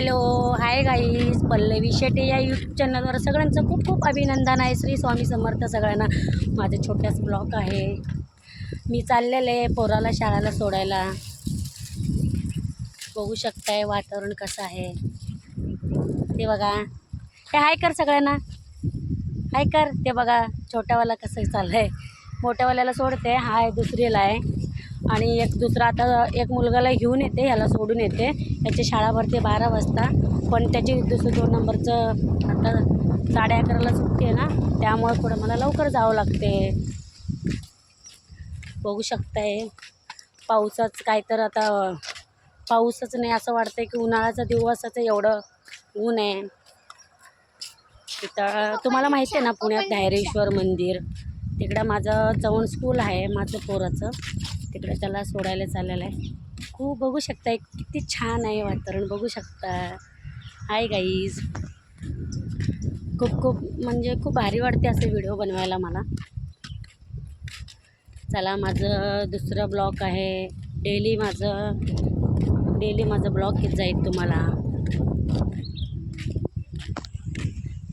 Hello hi guys Pallavi Shete या YouTube चॅनलवर सगळ्यांचं खूप खूप अभिनंदन आहे श्री स्वामी समर्थ सगळ्यांना. माझं छोट्याच ब्लॉक आहे. मी चाललेलं आहे पोराला शाळेला सोडायला. बघू शकताय वातावरण कसं आहे. ते बघा. हे हाय कर सगळ्यांना. हाय कर. ते बघा छोट्यावाला कसं चाललं आहे मोठ्यावाल्याला सोडते. हाय दुसरीला आहे. आणि एक दुसरा आता एक मुलगाला घेऊन येते ह्याला सोडून येते. याची शाळा भरते बारा वाजता. पण त्याची दुसरं दोन नंबरचं आता साडे अकराला सुट्टी आहे ना त्यामुळं थोडं मला लवकर जावं लागते. बघू शकताय. पावसाचं काय तर आता पाऊसच नाही असं वाटतंय की उन्हाळ्याचा दिवसाचं एवढं ऊन आहे. तिथं तुम्हाला माहिती आहे ना पुण्यात धायरेश्वर मंदिर. तिकडं माझं चवण स्कूल आहे माझं पोराचं. तिकडं त्याला सोडायला चाललेलं आहे. खूप बघू शकता किती छान आहे वातावरण बघू शकता. हाय गाईज खूप खूप म्हणजे खूप भारी वाटते असे व्हिडिओ बनवायला मला. चला माझं दुसरं ब्लॉग आहे. डेली माझं डेली माझं ब्लॉग घेत जाईल तुम्हाला.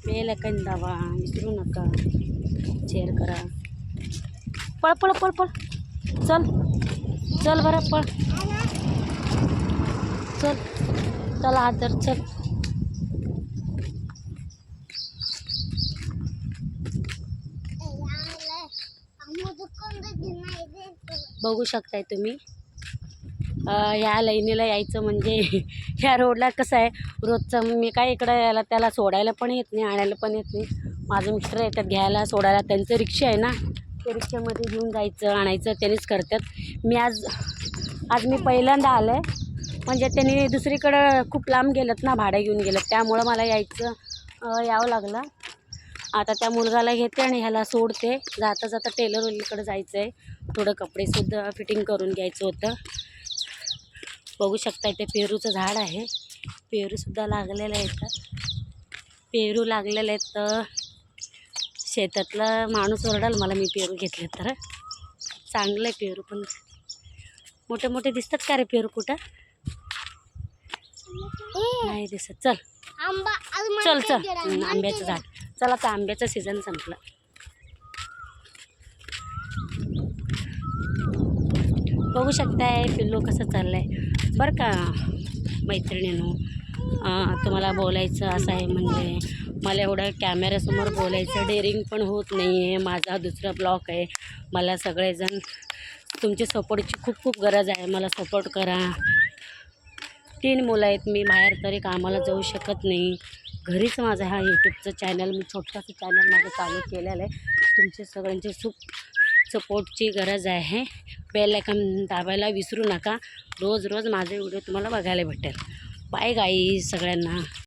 बेल ऐकन दावा? विसरू नका. शेअर करा. पळ पळ पळ पळ. चल. चल बरं पळ. चल. चला आदर चल. बघू शकताय तुम्ही. ह्या लाईनीला यायचं म्हणजे ह्या रोडला कसं आहे रोजचं मी काय इकडं यायला त्याला सोडायला पण येत नाही आणायला पण येत नाही. माझं मिस्टर येतात घ्यायला सोडायला. त्यांचं रिक्षा आहे ना ते रिक्षामध्ये घेऊन जायचं आणायचं त्यांनीच करतात. मी आज आज मी पहिल्यांदा आलं आहे म्हणजे त्यांनी दुसरीकडं खूप लांब गेलं ना भाडं घेऊन गेलं त्यामुळं मला यायचं यावं लागलं. आता त्या मुलगाला घेते आणि ह्याला सोडते. जाता जाता टेलर ओलीकडे जायचं आहे थोडं कपडेसुद्धा फिटिंग करून घ्यायचं होतं. बघू शकता इथे पेरूचं झाड आहे. पेरूसुद्धा लागलेलं आहे तर पेरू लागलेले आहेत तर शेतातला माणूस ओरडाल मला मी पेरू घेतले तर. चांगलं आहे पेरू पण मोठे मोठे दिसतात का रे पेरू कुठं? नाही दिसत. चल. चल चल? आंब्याचं झाड. चल आता आंब्याचा सीझन संपला. बघू शकताय पिल्लू कसं चाललंय. बरं का मैत्रिणीनो? तुम्हाला बोलायचं असं आहे म्हणजे मला एवढं कॅमेऱ्यासमोर बोलायचं डेअरिंग पण होत नाही आहे माझा दुसरा ब्लॉक आहे. मला सगळेजण तुमची सपोर्टची खूप खूप गरज आहे. मला सपोर्ट करा. तीन मुलं आहेत. मी बाहेर तरी कामाला जाऊ शकत नाही. घरीच माझा हा यूट्यूबचं चॅनल मी छोटंसं चॅनल माझं चालू केलेलं आहे. तुमचे सगळ्यांचे खूप सपोर्टची गरज आहे. बेल आयकॉन दाबायला विसरू नका. रोज रोज माझे व्हिडिओ तुम्हाला बघायला भेटेल. बाय गाई सगळ्यांना.